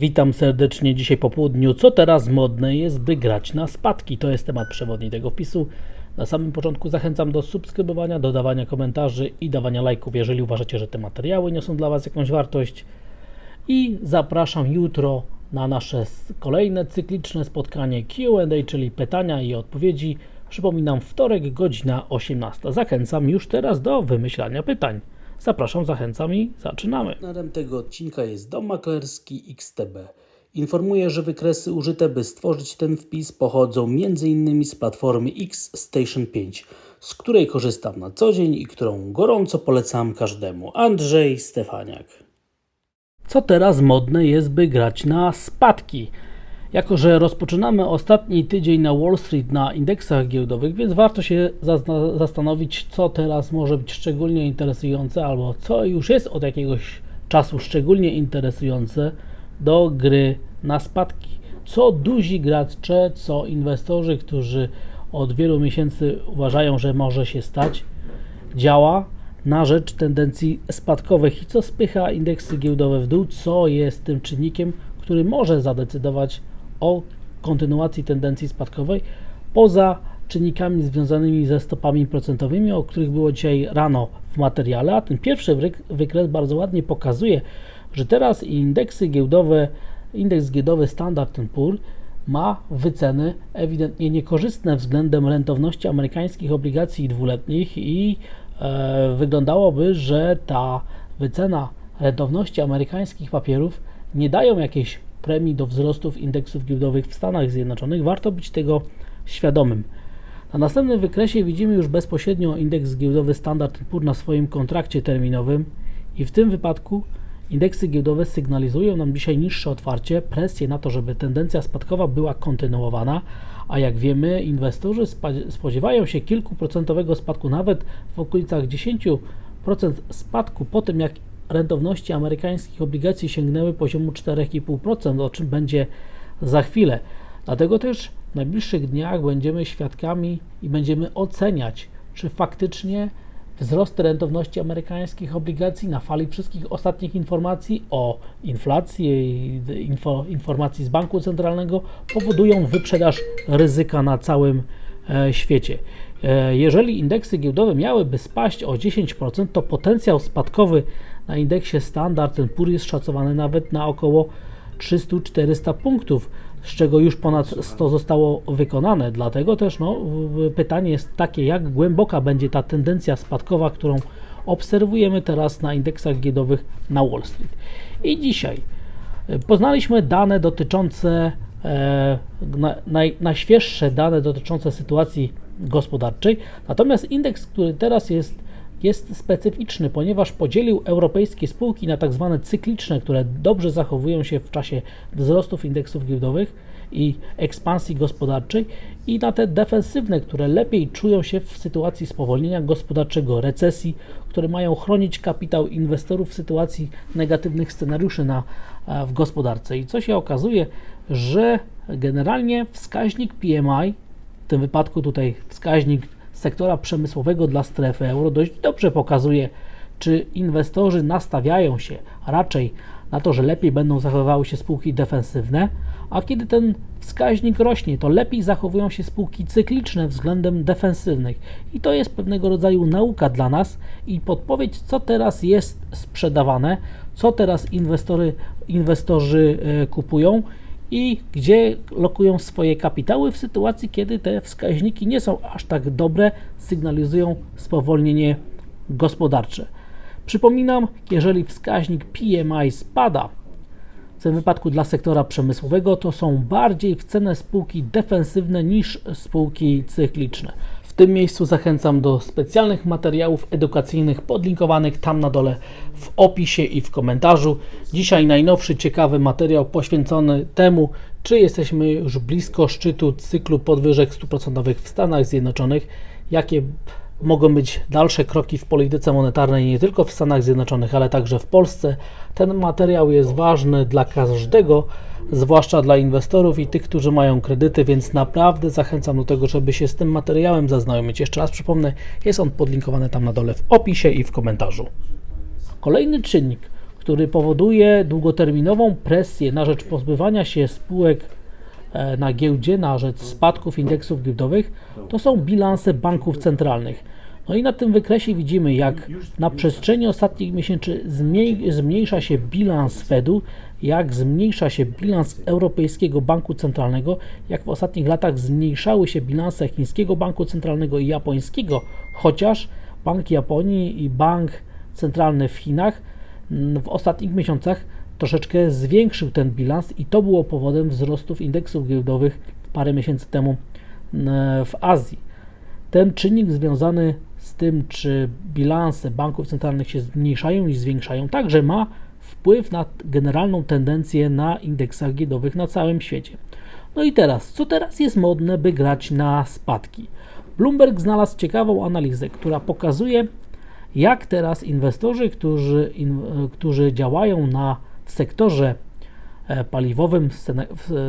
Witam serdecznie dzisiaj po południu. Co teraz modne jest, by grać na spadki? To jest temat przewodni tego wpisu. Na samym początku zachęcam do subskrybowania, dodawania komentarzy i dawania lajków, jeżeli uważacie, że te materiały niosą dla Was jakąś wartość. I zapraszam jutro na nasze kolejne cykliczne spotkanie QA, czyli pytania i odpowiedzi. Przypominam, wtorek, godzina 18. Zachęcam już teraz do wymyślania pytań. Zapraszam, zachęcam i zaczynamy. Partnerem tego odcinka jest Dom Maklerski XTB. Informuję, że wykresy użyte, by stworzyć ten wpis, pochodzą m.in. z platformy X Station 5, z której korzystam na co dzień i którą gorąco polecam każdemu. Andrzej Stefaniak. Co teraz modne jest, by grać na spadki? Jako, że rozpoczynamy ostatni tydzień na Wall Street na indeksach giełdowych, więc warto się zastanowić, co teraz może być szczególnie interesujące, albo co już jest od jakiegoś czasu szczególnie interesujące do gry na spadki. Co duzi gracze, co inwestorzy, którzy od wielu miesięcy uważają, że może się stać, działa na rzecz tendencji spadkowych i co spycha indeksy giełdowe w dół, co jest tym czynnikiem, który może zadecydować o kontynuacji tendencji spadkowej, poza czynnikami związanymi ze stopami procentowymi, o których było dzisiaj rano w materiale, a ten pierwszy wyk- wykres bardzo ładnie pokazuje, że teraz indeksy giełdowe, indeks giełdowy Standard Poor ma wyceny ewidentnie niekorzystne względem rentowności amerykańskich obligacji dwuletnich i e, wyglądałoby, że ta wycena rentowności amerykańskich papierów nie dają jakiejś premii do wzrostów indeksów giełdowych w Stanach Zjednoczonych. Warto być tego świadomym. Na następnym wykresie widzimy już bezpośrednio indeks giełdowy Standard Poor na swoim kontrakcie terminowym i w tym wypadku indeksy giełdowe sygnalizują nam dzisiaj niższe otwarcie, presję na to, żeby tendencja spadkowa była kontynuowana, a jak wiemy, inwestorzy spodziewają się kilkuprocentowego spadku, nawet w okolicach 10% spadku po tym, jak rentowności amerykańskich obligacji sięgnęły poziomu 4,5%, o czym będzie za chwilę. Dlatego też w najbliższych dniach będziemy świadkami i będziemy oceniać, czy faktycznie wzrost rentowności amerykańskich obligacji na fali wszystkich ostatnich informacji o inflacji i info, informacji z banku centralnego powodują wyprzedaż ryzyka na całym e, świecie. E, jeżeli indeksy giełdowe miałyby spaść o 10%, to potencjał spadkowy na indeksie Standard Poor jest szacowany nawet na około 300-400 punktów, z czego już ponad 100 zostało wykonane. Dlatego też no, pytanie jest takie, jak głęboka będzie ta tendencja spadkowa, którą obserwujemy teraz na indeksach giełdowych na Wall Street. I dzisiaj e, poznaliśmy dane dotyczące, e, na, naj, najświeższe dane dotyczące sytuacji gospodarczej, natomiast indeks, który teraz jest jest specyficzny, ponieważ podzielił europejskie spółki na tak zwane cykliczne, które dobrze zachowują się w czasie wzrostów indeksów giełdowych i ekspansji gospodarczej, i na te defensywne, które lepiej czują się w sytuacji spowolnienia gospodarczego, recesji, które mają chronić kapitał inwestorów w sytuacji negatywnych scenariuszy na, e, w gospodarce. I co się okazuje, że generalnie wskaźnik PMI, w tym wypadku tutaj wskaźnik sektora przemysłowego dla strefy euro dość dobrze pokazuje, czy inwestorzy nastawiają się raczej na to, że lepiej będą zachowywały się spółki defensywne, a kiedy ten wskaźnik rośnie, to lepiej zachowują się spółki cykliczne względem defensywnych. I to jest pewnego rodzaju nauka dla nas i podpowiedź, co teraz jest sprzedawane, co teraz inwestory, inwestorzy e, kupują i gdzie lokują swoje kapitały w sytuacji, kiedy te wskaźniki nie są aż tak dobre, sygnalizują spowolnienie gospodarcze. Przypominam, jeżeli wskaźnik PMI spada, tym wypadku dla sektora przemysłowego, to są bardziej w cenę spółki defensywne niż spółki cykliczne. W tym miejscu zachęcam do specjalnych materiałów edukacyjnych podlinkowanych tam na dole w opisie i w komentarzu. Dzisiaj najnowszy ciekawy materiał poświęcony temu, czy jesteśmy już blisko szczytu cyklu podwyżek 100% w Stanach Zjednoczonych, jakie mogą być dalsze kroki w polityce monetarnej nie tylko w Stanach Zjednoczonych, ale także w Polsce. Ten materiał jest ważny dla każdego, zwłaszcza dla inwestorów i tych, którzy mają kredyty, więc naprawdę zachęcam do tego, żeby się z tym materiałem zaznajomić. Jeszcze raz przypomnę, jest on podlinkowany tam na dole w opisie i w komentarzu. Kolejny czynnik, który powoduje długoterminową presję na rzecz pozbywania się spółek na giełdzie, na rzecz spadków indeksów giełdowych, to są bilanse banków centralnych. No i na tym wykresie widzimy, jak na przestrzeni ostatnich miesięcy zmniej, zmniejsza się bilans Fedu, jak zmniejsza się bilans Europejskiego Banku Centralnego, jak w ostatnich latach zmniejszały się bilanse Chińskiego Banku Centralnego i Japońskiego, chociaż Bank Japonii i Bank Centralny w Chinach mm, w ostatnich miesiącach troszeczkę zwiększył ten bilans i to było powodem wzrostów indeksów giełdowych parę miesięcy temu mm, w Azji. Ten czynnik związany z tym, czy bilanse banków centralnych się zmniejszają i zwiększają, także ma wpływ na generalną tendencję na indeksach giełdowych na całym świecie. No i teraz, co teraz jest modne, by grać na spadki? Bloomberg znalazł ciekawą analizę, która pokazuje, jak teraz inwestorzy, którzy, in, którzy działają na, w sektorze e, paliwowym,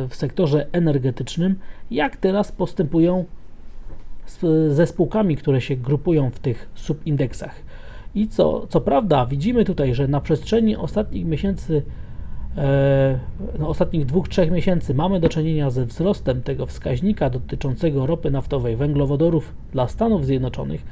w, sektorze energetycznym, jak teraz postępują ze spółkami, które się grupują w tych subindeksach. I co, co prawda widzimy tutaj, że na przestrzeni ostatnich miesięcy, e, no ostatnich dwóch, trzech miesięcy mamy do czynienia ze wzrostem tego wskaźnika dotyczącego ropy naftowej, węglowodorów dla Stanów Zjednoczonych,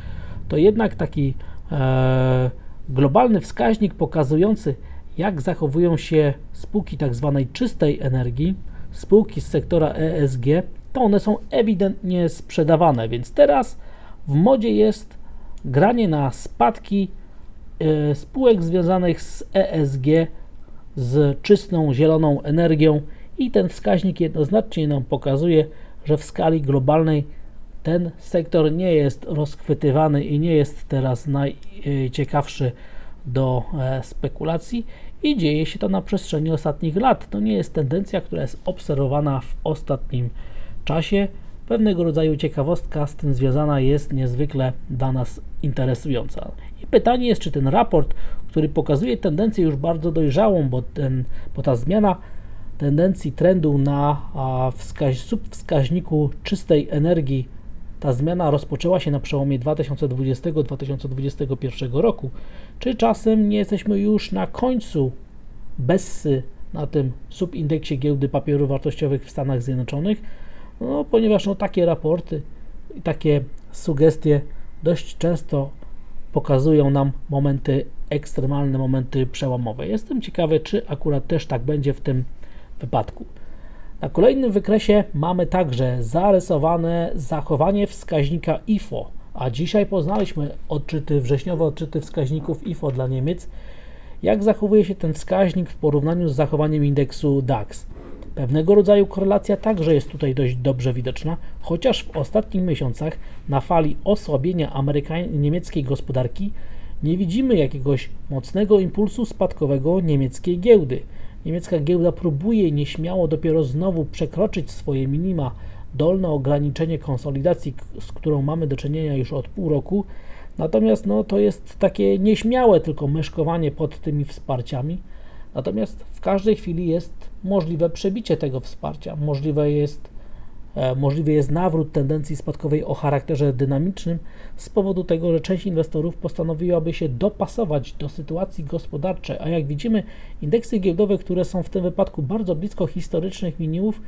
to jednak taki e, globalny wskaźnik pokazujący, jak zachowują się spółki tak zwanej czystej energii, spółki z sektora ESG, to one są ewidentnie sprzedawane, więc teraz w modzie jest granie na spadki e, spółek związanych z ESG, z czystą, zieloną energią i ten wskaźnik jednoznacznie nam pokazuje, że w skali globalnej ten sektor nie jest rozchwytywany i nie jest teraz najciekawszy do e, spekulacji i dzieje się to na przestrzeni ostatnich lat. To nie jest tendencja, która jest obserwowana w ostatnim czasie. Pewnego rodzaju ciekawostka z tym związana jest niezwykle dla nas interesująca. I pytanie jest, czy ten raport, który pokazuje tendencję już bardzo dojrzałą, bo, ten, bo ta zmiana tendencji trendu na wskaź, subwskaźniku czystej energii, ta zmiana rozpoczęła się na przełomie 2020-2021 roku, czy czasem nie jesteśmy już na końcu Bessy na tym subindeksie giełdy papierów wartościowych w Stanach Zjednoczonych, no, ponieważ no, takie raporty i takie sugestie dość często pokazują nam momenty ekstremalne, momenty przełamowe. Jestem ciekawy, czy akurat też tak będzie w tym wypadku. Na kolejnym wykresie mamy także zarysowane zachowanie wskaźnika IFO, a dzisiaj poznaliśmy odczyty, wrześniowe odczyty wskaźników IFO dla Niemiec. Jak zachowuje się ten wskaźnik w porównaniu z zachowaniem indeksu DAX? Pewnego rodzaju korelacja także jest tutaj dość dobrze widoczna, chociaż w ostatnich miesiącach na fali osłabienia niemieckiej gospodarki nie widzimy jakiegoś mocnego impulsu spadkowego niemieckiej giełdy. Niemiecka giełda próbuje nieśmiało dopiero znowu przekroczyć swoje minima, dolne ograniczenie konsolidacji, z którą mamy do czynienia już od pół roku. Natomiast no, to jest takie nieśmiałe tylko myszkowanie pod tymi wsparciami. Natomiast w każdej chwili jest możliwe przebicie tego wsparcia, możliwe jest, możliwy jest nawrót tendencji spadkowej o charakterze dynamicznym z powodu tego, że część inwestorów postanowiłaby się dopasować do sytuacji gospodarczej, a jak widzimy, indeksy giełdowe, które są w tym wypadku bardzo blisko historycznych minimów,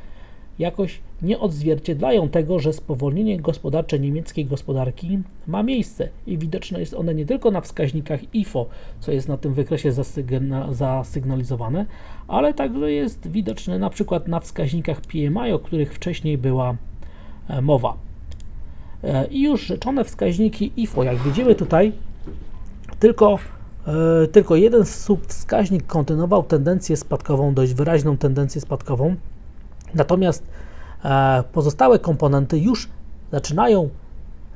jakoś nie odzwierciedlają tego, że spowolnienie gospodarcze niemieckiej gospodarki ma miejsce i widoczne jest one nie tylko na wskaźnikach IFO, co jest na tym wykresie zasygna, zasygnalizowane, ale także jest widoczne na przykład na wskaźnikach PMI, o których wcześniej była e, mowa. E, I już rzeczone wskaźniki IFO, jak widzimy tutaj, tylko, e, tylko jeden subwskaźnik kontynuował tendencję spadkową, dość wyraźną tendencję spadkową, Natomiast e, pozostałe komponenty już zaczynają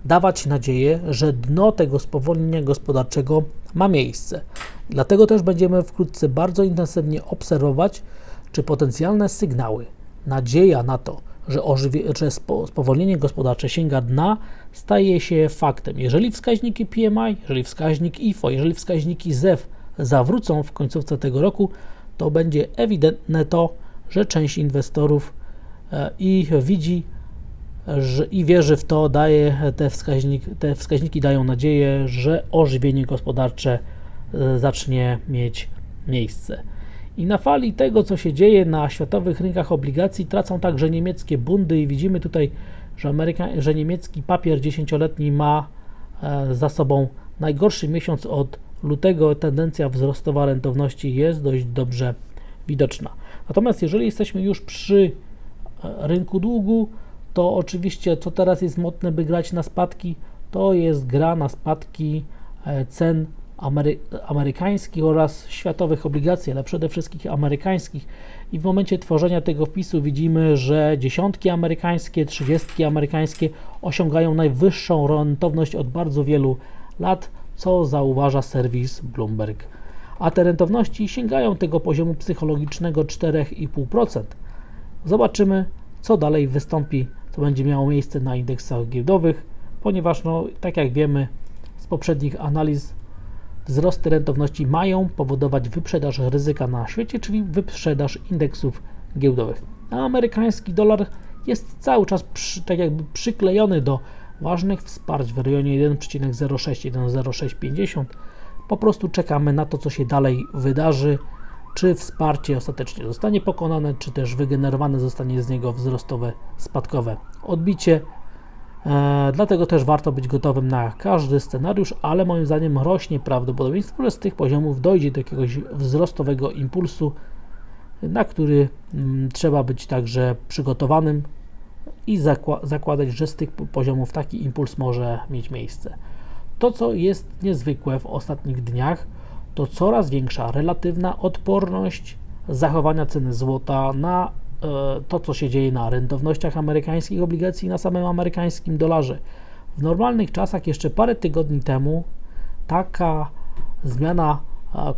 dawać nadzieję, że dno tego spowolnienia gospodarczego ma miejsce. Dlatego też będziemy wkrótce bardzo intensywnie obserwować, czy potencjalne sygnały, nadzieja na to, że, że spowolnienie gospodarcze sięga dna, staje się faktem. Jeżeli wskaźniki PMI, jeżeli wskaźnik IFO, jeżeli wskaźniki ZEW zawrócą w końcówce tego roku, to będzie ewidentne to, że część inwestorów e, i widzi że, i wierzy w to, daje te, wskaźnik, te wskaźniki dają nadzieję, że ożywienie gospodarcze e, zacznie mieć miejsce. I na fali tego, co się dzieje na światowych rynkach obligacji, tracą także niemieckie bundy i widzimy tutaj, że, Ameryka, że niemiecki papier dziesięcioletni ma e, za sobą najgorszy miesiąc od lutego. Tendencja wzrostowa rentowności jest dość dobrze widoczna. Natomiast jeżeli jesteśmy już przy e, rynku długu, to oczywiście co teraz jest modne, by grać na spadki, to jest gra na spadki e, cen amery amerykańskich oraz światowych obligacji, ale przede wszystkim amerykańskich. I w momencie tworzenia tego wpisu widzimy, że dziesiątki amerykańskie, trzydziestki amerykańskie osiągają najwyższą rentowność od bardzo wielu lat, co zauważa serwis Bloomberg. A te rentowności sięgają tego poziomu psychologicznego 4,5%. Zobaczymy, co dalej wystąpi, co będzie miało miejsce na indeksach giełdowych, ponieważ, no, tak jak wiemy z poprzednich analiz, wzrosty rentowności mają powodować wyprzedaż ryzyka na świecie, czyli wyprzedaż indeksów giełdowych. A amerykański dolar jest cały czas przy, tak jakby przyklejony do ważnych wsparć w rejonie 1,06-1,0650. Po prostu czekamy na to, co się dalej wydarzy, czy wsparcie ostatecznie zostanie pokonane, czy też wygenerowane zostanie z niego wzrostowe, spadkowe odbicie. E, dlatego też warto być gotowym na każdy scenariusz, ale moim zdaniem rośnie prawdopodobieństwo, że z tych poziomów dojdzie do jakiegoś wzrostowego impulsu, na który mm, trzeba być także przygotowanym i zakła zakładać, że z tych poziomów taki impuls może mieć miejsce. To, co jest niezwykłe w ostatnich dniach, to coraz większa relatywna odporność zachowania ceny złota na e, to, co się dzieje na rentownościach amerykańskich obligacji na samym amerykańskim dolarze. W normalnych czasach, jeszcze parę tygodni temu, taka zmiana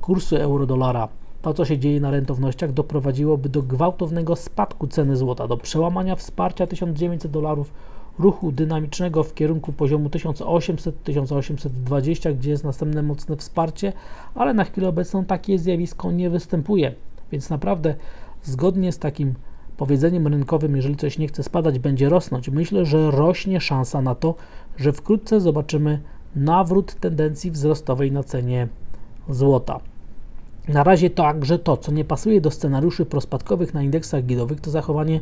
kursu euro-dolara, to co się dzieje na rentownościach, doprowadziłoby do gwałtownego spadku ceny złota, do przełamania wsparcia 1900 dolarów ruchu dynamicznego w kierunku poziomu 1800-1820, gdzie jest następne mocne wsparcie, ale na chwilę obecną takie zjawisko nie występuje. Więc naprawdę zgodnie z takim powiedzeniem rynkowym, jeżeli coś nie chce spadać, będzie rosnąć. Myślę, że rośnie szansa na to, że wkrótce zobaczymy nawrót tendencji wzrostowej na cenie złota. Na razie także to, co nie pasuje do scenariuszy prospadkowych na indeksach giełdowych, to zachowanie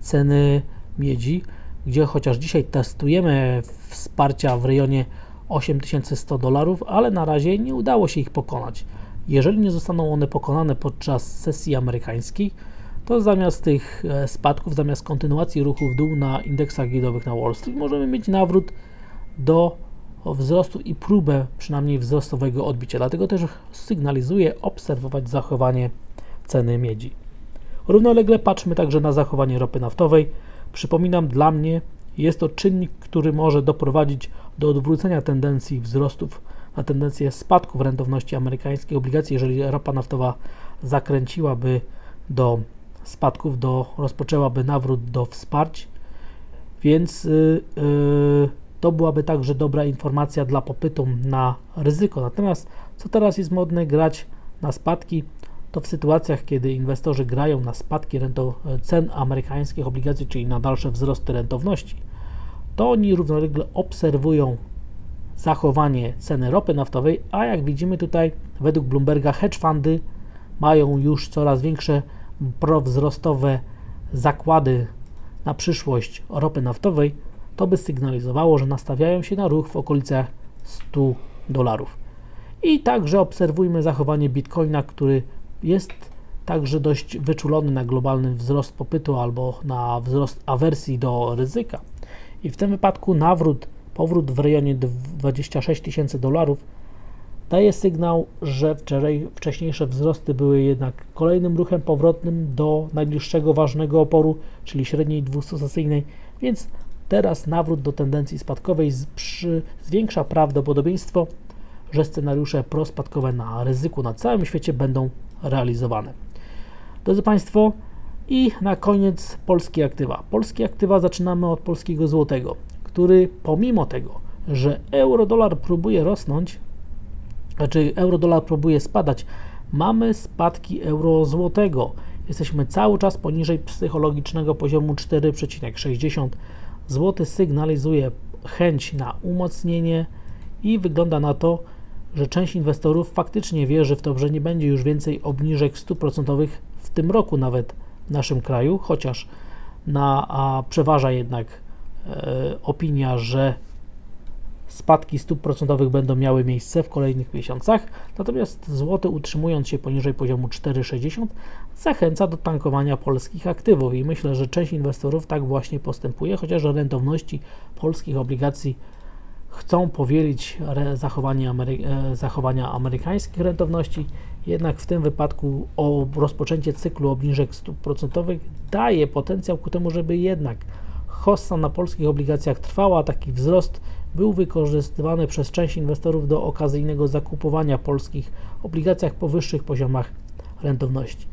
ceny miedzi gdzie chociaż dzisiaj testujemy wsparcia w rejonie 8100 dolarów, ale na razie nie udało się ich pokonać. Jeżeli nie zostaną one pokonane podczas sesji amerykańskiej, to zamiast tych e, spadków, zamiast kontynuacji ruchu w dół na indeksach giełdowych na Wall Street, możemy mieć nawrót do wzrostu i próbę przynajmniej wzrostowego odbicia. Dlatego też sygnalizuję obserwować zachowanie ceny miedzi. Równolegle patrzmy także na zachowanie ropy naftowej. Przypominam, dla mnie jest to czynnik, który może doprowadzić do odwrócenia tendencji wzrostów na tendencję spadków rentowności amerykańskiej obligacji, jeżeli ropa naftowa zakręciłaby do spadków, do, rozpoczęłaby nawrót do wsparć, więc yy, to byłaby także dobra informacja dla popytu na ryzyko. Natomiast co teraz jest modne? Grać na spadki, to w sytuacjach, kiedy inwestorzy grają na spadki cen amerykańskich obligacji, czyli na dalsze wzrosty rentowności, to oni równolegle obserwują zachowanie ceny ropy naftowej, a jak widzimy tutaj, według Bloomberga hedge fundy mają już coraz większe prowzrostowe zakłady na przyszłość ropy naftowej, to by sygnalizowało, że nastawiają się na ruch w okolicach 100 dolarów. I także obserwujmy zachowanie Bitcoina, który jest także dość wyczulony na globalny wzrost popytu albo na wzrost awersji do ryzyka. I w tym wypadku nawrót, powrót w rejonie 26 tysięcy dolarów daje sygnał, że wcześniejsze wzrosty były jednak kolejnym ruchem powrotnym do najbliższego ważnego oporu, czyli średniej 200-sesyjnej, więc teraz nawrót do tendencji spadkowej przy, zwiększa prawdopodobieństwo, że scenariusze prospadkowe na ryzyku na całym świecie będą realizowane. Drodzy Państwo, i na koniec polskie aktywa. Polskie aktywa zaczynamy od polskiego złotego, który pomimo tego, że euro-dolar próbuje rosnąć, znaczy euro-dolar próbuje spadać, mamy spadki euro-złotego. Jesteśmy cały czas poniżej psychologicznego poziomu 4,60. Złoty sygnalizuje chęć na umocnienie i wygląda na to, że część inwestorów faktycznie wierzy w to, że nie będzie już więcej obniżek stóp procentowych w tym roku nawet w naszym kraju, chociaż na, a przeważa jednak e, opinia, że spadki stóp procentowych będą miały miejsce w kolejnych miesiącach, natomiast złoty utrzymując się poniżej poziomu 4,60 zachęca do tankowania polskich aktywów. I myślę, że część inwestorów tak właśnie postępuje, chociaż rentowności polskich obligacji chcą powielić zachowanie Amery- e, zachowania amerykańskich rentowności, jednak w tym wypadku o rozpoczęcie cyklu obniżek stóp procentowych daje potencjał ku temu, żeby jednak hossa na polskich obligacjach trwała, taki wzrost był wykorzystywany przez część inwestorów do okazyjnego zakupowania polskich obligacjach po wyższych poziomach rentowności.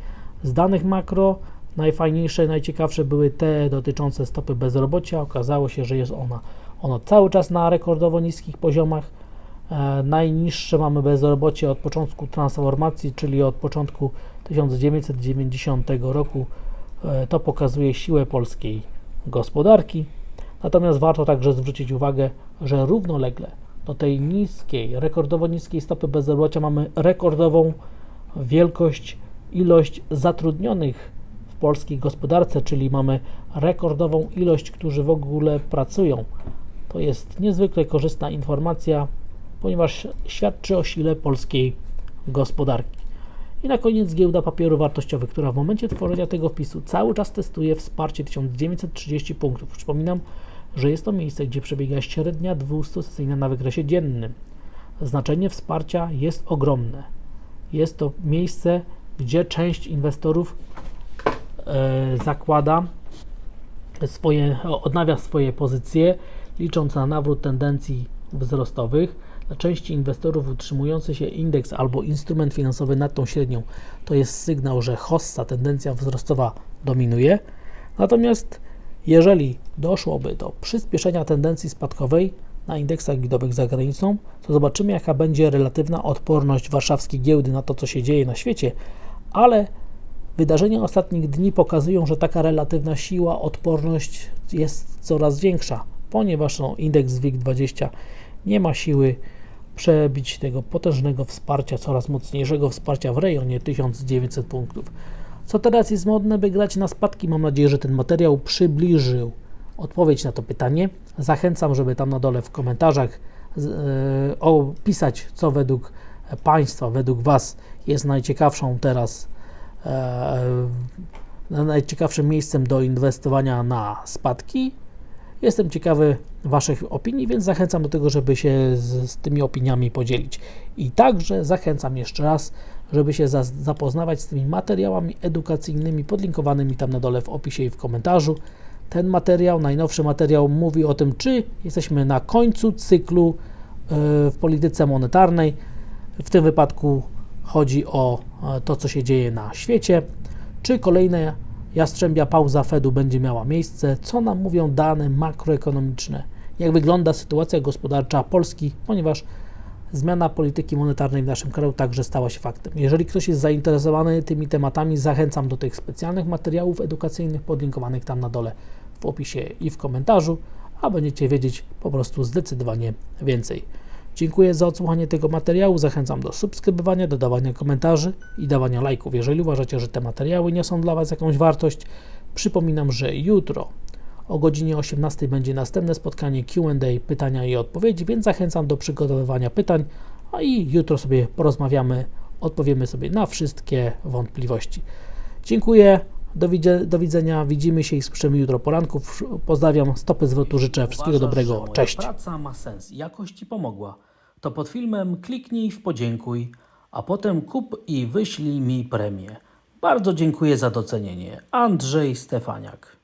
Z danych makro najfajniejsze, najciekawsze były te dotyczące stopy bezrobocia. Okazało się, że jest ona ono cały czas na rekordowo niskich poziomach. E, najniższe mamy bezrobocie od początku transformacji, czyli od początku 1990 roku. E, to pokazuje siłę polskiej gospodarki. Natomiast warto także zwrócić uwagę, że równolegle do tej niskiej, rekordowo niskiej stopy bezrobocia mamy rekordową wielkość, ilość zatrudnionych w polskiej gospodarce, czyli mamy rekordową ilość, którzy w ogóle pracują. To jest niezwykle korzystna informacja, ponieważ świadczy o sile polskiej gospodarki. I na koniec giełda papierów wartościowych, która w momencie tworzenia tego wpisu cały czas testuje wsparcie 1930 punktów. Przypominam, że jest to miejsce, gdzie przebiega średnia 200-sesyjna na wykresie dziennym. Znaczenie wsparcia jest ogromne. Jest to miejsce, gdzie część inwestorów e, zakłada swoje, odnawia swoje pozycje, licząc na nawrót tendencji wzrostowych. Dla części inwestorów utrzymujący się indeks albo instrument finansowy nad tą średnią to jest sygnał, że hossa, tendencja wzrostowa dominuje. Natomiast jeżeli doszłoby do przyspieszenia tendencji spadkowej na indeksach giełdowych za granicą, to zobaczymy, jaka będzie relatywna odporność warszawskiej giełdy na to, co się dzieje na świecie, ale wydarzenia ostatnich dni pokazują, że taka relatywna siła, odporność jest coraz większa, ponieważ no, indeks WIG20 nie ma siły przebić tego potężnego wsparcia, coraz mocniejszego wsparcia w rejonie 1900 punktów. Co teraz jest modne, by grać na spadki? Mam nadzieję, że ten materiał przybliżył odpowiedź na to pytanie. Zachęcam, żeby tam na dole w komentarzach e, opisać, co według Państwa, według Was jest najciekawszą teraz, e, najciekawszym miejscem do inwestowania na spadki. Jestem ciekawy Waszych opinii, więc zachęcam do tego, żeby się z, z tymi opiniami podzielić. I także zachęcam jeszcze raz, żeby się za, zapoznawać z tymi materiałami edukacyjnymi podlinkowanymi tam na dole w opisie i w komentarzu. Ten materiał, najnowszy materiał, mówi o tym, czy jesteśmy na końcu cyklu yy, w polityce monetarnej. W tym wypadku chodzi o e, to, co się dzieje na świecie, czy kolejne jastrzębia pauza Fedu będzie miała miejsce, co nam mówią dane makroekonomiczne, jak wygląda sytuacja gospodarcza Polski, ponieważ zmiana polityki monetarnej w naszym kraju także stała się faktem. Jeżeli ktoś jest zainteresowany tymi tematami, zachęcam do tych specjalnych materiałów edukacyjnych podlinkowanych tam na dole w opisie i w komentarzu, a będziecie wiedzieć po prostu zdecydowanie więcej. Dziękuję za odsłuchanie tego materiału. Zachęcam do subskrybowania, dodawania komentarzy i dawania lajków. Jeżeli uważacie, że te materiały niosą dla Was jakąś wartość, przypominam, że jutro o godzinie 18 będzie następne spotkanie QA, pytania i odpowiedzi, więc zachęcam do przygotowywania pytań, a i jutro sobie porozmawiamy, odpowiemy sobie na wszystkie wątpliwości. Dziękuję, do, widzenia, do widzenia, widzimy się i słyszymy jutro poranku. Pozdrawiam, stopy zwrotu, życzę wszystkiego Uważasz, dobrego, cześć. praca ma sens jakoś Ci pomogła, to pod filmem kliknij w podziękuj, a potem kup i wyślij mi premię. Bardzo dziękuję za docenienie. Andrzej Stefaniak.